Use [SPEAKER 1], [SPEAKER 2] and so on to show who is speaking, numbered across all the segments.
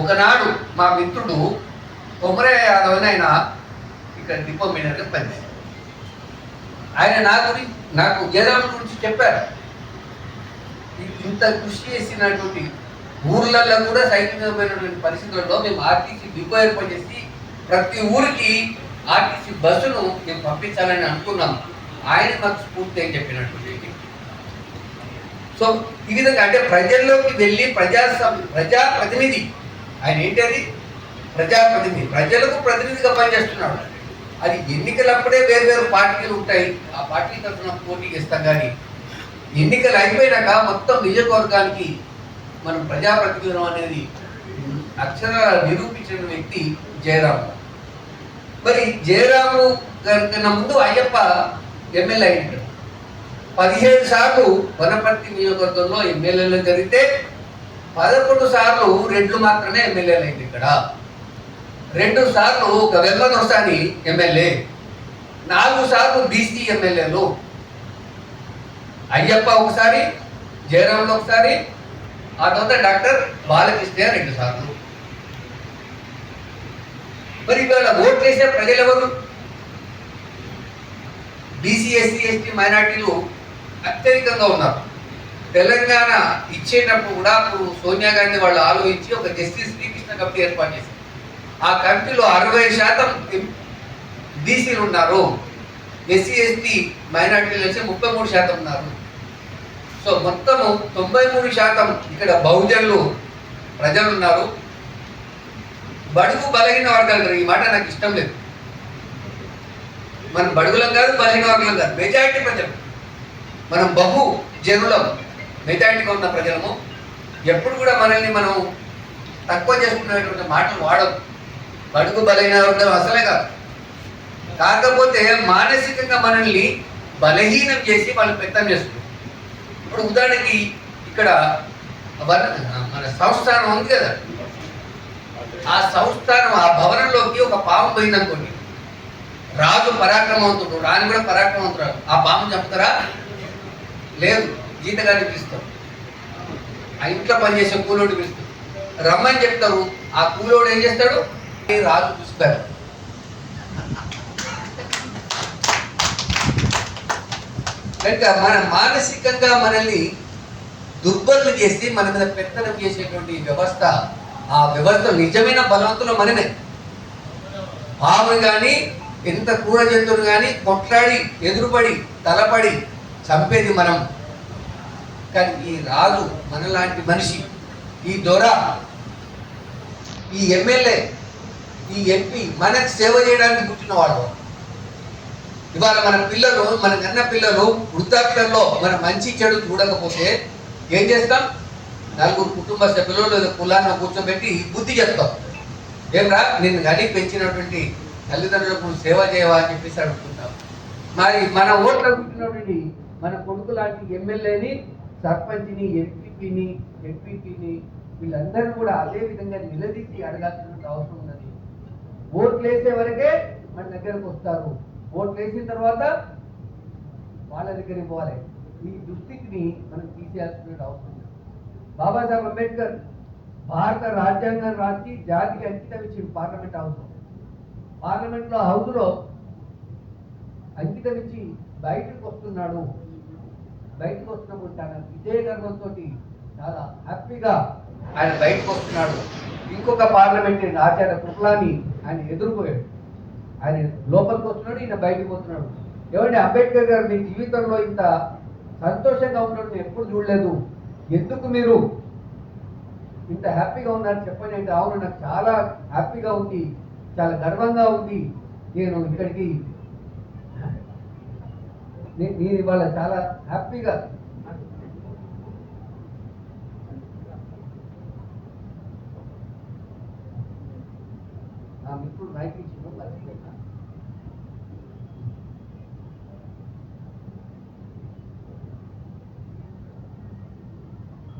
[SPEAKER 1] ఒకనాడు మా మిత్రుడు కొమరయ్య యాదవ్ అని ఆయన ఇక్కడ డిపో మీనర్గా పనిచేశారు. ఆయన నా గురించి నాకు జయరామ్ గురించి చెప్పారు. ఇంత కృషి చేసినటువంటి ఊర్లలో కూడా సైకిల్ పరిస్థితుల్లో మేము ఆర్టీసీ డిపో ఏర్పాటు చేసి ప్రతి ఊరికి ఆర్టీసీ బస్సును మేము పంపించాలని అనుకున్నాం. ఆయన మాకు స్ఫూర్తి అని చెప్పినటువంటి సో ఈ విధంగా అంటే ప్రజల్లోకి వెళ్ళి ప్రజా ప్రజా ప్రతినిధి ఆయన ఏంటది? ప్రజాప్రతినిధి ప్రజలకు ప్రతినిధిగా పనిచేస్తున్నాడు. అది ఎన్నికలప్పుడే వేరు వేరు పార్టీలు ఉంటాయి. ఆ పార్టీ తరఫున పోటీకి ఇస్తాం కానీ ఎన్నికలు అయిపోయినాక మొత్తం నియోజకవర్గానికి మనం ప్రజాప్రతినిధులం అనేది అక్షర నిరూపించిన వ్యక్తి జయరాము. మరి జయరాము గారి కన్నా ముందు అయ్యప్ప ఎమ్మెల్యే అయ్యాడు. పదిహేడు సార్లు వనపర్తి నియోజకవర్గంలో ఎమ్మెల్యేలు జరిగితే పదకొండు సార్లు రెడ్లు మాత్రమే ఎమ్మెల్యేలు అయింది ఇక్కడ. రెండు సార్లు ఒక వెల్లనొస్తాని ఎమ్మెల్యే. నాలుగు సార్లు బీసీ ఎమ్మెల్యేలు. అయ్యప్ప ఒకసారి జయరాములు ఒకసారి ఆ తర్వాత డాక్టర్ బాలకృష్ణ రెండు సార్లు. మరి ఇవాళ ఓట్లు వేసే ప్రజలు ఎవరు బీసీ ఎస్సీ ఎస్టీ మైనార్టీలు అత్యధికంగా ఉన్నారు. తెలంగాణ ఇచ్చేటప్పుడు కూడా అప్పుడు సోనియా గాంధీ వాళ్ళు ఆలోచించి ఒక జస్టిస్ శ్రీకృష్ణ కమిటీ ఏర్పాటు చేశారు. ఆ కమిటీలో అరవై శాతం బీసీలు ఉన్నారు. ఎస్సీ ఎస్టీ మైనార్టీలు వచ్చి ముప్పై మూడు శాతం ఉన్నారు. సో మొత్తము తొంభై మూడు శాతం ఇక్కడ బహుజనులు ప్రజలు ఉన్నారు. బడుగు బలహీన వర్గాలు ఈ మాట నాకు ఇష్టం లేదు. మనం బడుగులం కాదు బలహీన వర్గం కాదు. మెజారిటీ ప్రజలు. మనం బహు జనులం. మెజారిటీగా ఉన్న ప్రజలము ఎప్పుడు కూడా మనల్ని మనం తక్కువ చేసుకునేటువంటి మాటలు వాడదు బడుగు బలహీన వర్గం అసలే కాదు. కాకపోతే మానసికంగా మనల్ని బలహీనం చేసి వాళ్ళు వ్యక్తం చేస్తున్నారు. ఇప్పుడు ఉదాహరణకి ఇక్కడ మన సంస్థానం ఉంది కదా. ఆ సంస్థానం ఆ భవనంలోకి ఒక పాము పోయిందనుకోండి. రాజు పరాక్రమవంతుడు రాని కూడా పరాక్రమవంతుడు ఆ పాము చంపుతారా? లేదు. జీతగాన్ని పిలుస్తారు ఆ ఇంట్లో పనిచేసే కూలోడు పిలుస్తారు రమ్మని చెప్తారు. ఆ కూలోడు ఏం చేస్తాడు? రాజు చూస్తాడు. కనుక మన మానసికంగా మనల్ని దుర్బలు చేసి మన మీద పెత్తనం చేసేటువంటి వ్యవస్థ ఆ వ్యవస్థ నిజమైన బలవంతులు మనమే. పాములు కానీ ఎంత క్రూర జంతువులు కానీ కొట్లాడి ఎదురుపడి తలపడి చంపేది మనం. కానీ ఈ రాజు మనలాంటి మనిషి ఈ దొర ఈ ఎమ్మెల్యే ఈ ఎంపీ మనకు సేవ చేయడానికి పుట్టిన వాడు ఇవాళ మన పిల్లలు మన కన్న పిల్లలు వృద్ధాప్యంలో మన మంచి చెడు చూడకపోతే ఏం చేస్తాం? నలుగురు కుటుంబ సభ్యులు లేదా కులాన్ని కూర్చోబెట్టి బుద్ధి చెప్తాం. ఏమరా నిన్ను గడి పెంచినటువంటి తల్లిదండ్రులకు సేవ చేయవా అని చెప్పేసి అడుగుతుంటాం మరి మన ఓట్లు పుట్టినటువంటి మన కొడుకు లాంటి ఎమ్మెల్యేని సర్పంచ్ని ఎంపీపీని ఎంపీపీని వీళ్ళందరూ కూడా అదే విధంగా నిలదీసి అడగాల్సిన అవసరం ఉన్నది. ఓట్లు వేసే వరకే మన దగ్గరకు వస్తారు. ఓట్లు వేసిన తర్వాత వాళ్ళ దగ్గరికి పోవాలి. ఈ దుస్థితిని మనం తీసేయాల్సిన అవసరం ఉంది బాబాసాహెబ్ అంబేద్కర్ భారత రాజ్యాంగం రాసి జాతికి అంకితం ఇచ్చింది పార్లమెంట్ హౌస్లో పార్లమెంట్లో హౌస్లో అంకితం ఇచ్చి బయటకు వస్తున్నాడు. బయటకు వస్తున్నప్పుడు తన విజయ గర్వంతో చాలా హ్యాపీగా ఆయన బయటకు వస్తున్నాడు. ఇంకొక పార్లమెంటరీ ఆచార్య కుట్లాని ఆయన ఎదుర్కోయాడు ఆయన లోపలికి వస్తున్నాడు ఈయన బయటకు వస్తున్నాడు ఏమంటే అంబేద్కర్ గారు మీ జీవితంలో ఇంత సంతోషంగా ఉండడం ఎప్పుడు చూడలేదు. ఎందుకు మీరు ఇంత హ్యాపీగా ఉన్నారు చెప్పండి అంటే అవును నాకు చాలా హ్యాపీగా ఉంది చాలా గర్వంగా ఉంది. నేను ఇక్కడికి నేను ఇవాళ చాలా హ్యాపీగా. నా మిత్రుడు మైక్ ఇచ్చిన మర్చిపోయినా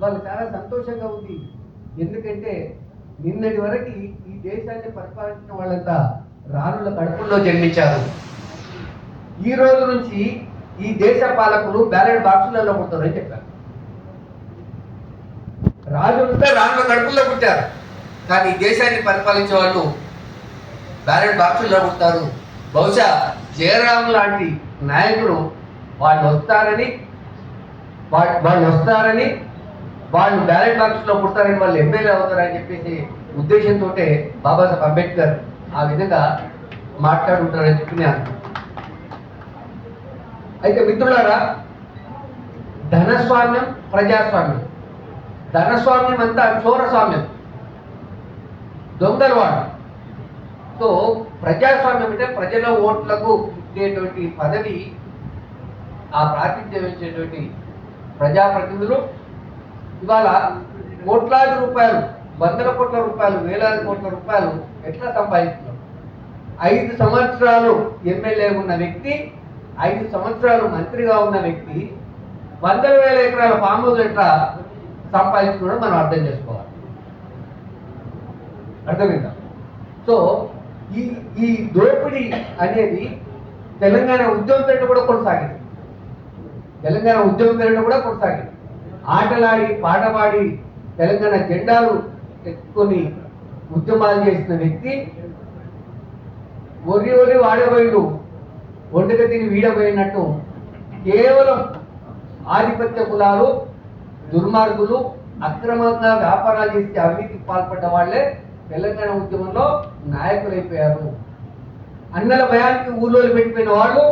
[SPEAKER 1] వాళ్ళు చాలా సంతోషంగా ఉంది. ఎందుకంటే నిన్నటి వరకు ఈ దేశాన్ని పరిపాలించిన వాళ్ళంతా రానుల కడుపుల్లో జన్మించారు. ఈ రోజు నుంచి ఈ దేశ పాలకులు బ్యాలెట్ బాక్సులలో పుడతారని చెప్పారు. రాజులంతా రానుల కడుపుల్లో పుట్టారు. కానీ ఈ దేశాన్ని పరిపాలించే వాళ్ళు బ్యాలెట్ బాక్సుల్లో ఉంటారు బహుశా జయరాం లాంటి నాయకుడు వాళ్ళు వస్తారని వా- వాళ్ళు వస్తారని వాళ్ళు బ్యాలెట్ బాక్స్లో పుడతారని వాళ్ళు ఎమ్మెల్యే అవుతారని చెప్పేసి ఉద్దేశంతో బాబాసాహెబ్ అంబేద్కర్ ఆ విధంగా మాట్లాడుంటారని చెప్పి నేను అనుకుంటున్నాను. అయితే మిత్రులారా ధనస్వామ్యం ప్రజాస్వామ్యం. ధనస్వామ్యం అంతా చోరస్వామ్యం దొంగలవాడు సో ప్రజాస్వామ్యం అంటే ప్రజల ఓట్లకు ఇచ్చేటువంటి పదవి ఆ ప్రాతినిధ్యం వహించేటువంటి ప్రజాప్రతినిధులు. ఇవాళ కోట్లాది రూపాయలు వందల కోట్ల రూపాయలు వేలాది కోట్ల రూపాయలు ఎట్లా సంపాదిస్తున్నారు? ఐదు సంవత్సరాలు ఎమ్మెల్యే ఉన్న వ్యక్తి ఐదు సంవత్సరాలు మంత్రిగా ఉన్న వ్యక్తి వందల వేల ఎకరాల ఫామ్ హౌస్ ఎట్లా సంపాదించుకోవడం మనం అర్థం చేసుకోవాలి. అర్థమైందా? సో ఈ ఈ దోపిడీ అనేది తెలంగాణ ఉద్యమం పేరిట కూడా కొనసాగింది. తెలంగాణ ఉద్యమం పేరిట కూడా కొనసాగింది. ఆటలాడి పాట పాడి తెలంగాణ జెండాలు ఎత్తుకొని ఉద్యమాలు చేసిన వ్యక్తి ఒరి ఒరి వాడబోయిండు ఒంటిక తిని వీడబోయినట్టు కేవలం ఆధిపత్య కులాలు దుర్మార్గులు అక్రమంగా వ్యాపారాలు చేసి అవినీతికి పాల్పడ్డ వాళ్ళే తెలంగాణ ఉద్యమంలో నాయకులైపోయారు. అన్నల భయానికి ఊళ్ళో పెట్టిపోయిన వాళ్ళు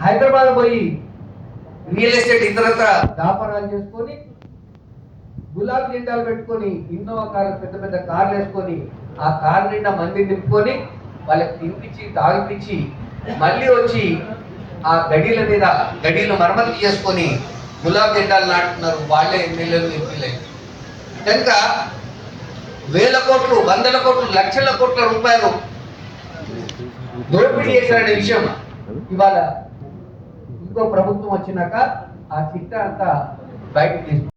[SPEAKER 1] హైదరాబాద్ పోయి రియల్ ఎస్టేట్ ఇతరత్ర వ్యాపారాలు చేసుకొని గులాబీ జెండాలు పెట్టుకొని ఇన్నోవా కార్లు పెద్ద పెద్ద కార్లు వేసుకొని ఆ కార్ నిండా మంది నింపుకొని వాళ్ళకి తినిపించి తాగిపించి మళ్ళీ వచ్చి ఆ గడీల మీద గడీలు మరమ్మతు చేసుకొని గులాబ్ జెండాలు నాటుతున్నారు. వాళ్ళే ఎమ్మెల్యేలు ఎంపీలే. కనుక వేల కోట్లు వందల కోట్లు లక్షల కోట్ల రూపాయలు దోపిడీ చేశారనే విషయం ఇవాళ ఇంకో ప్రభుత్వం వచ్చినాక ఆ చిట్ట అంతా బయటకు తీసుకు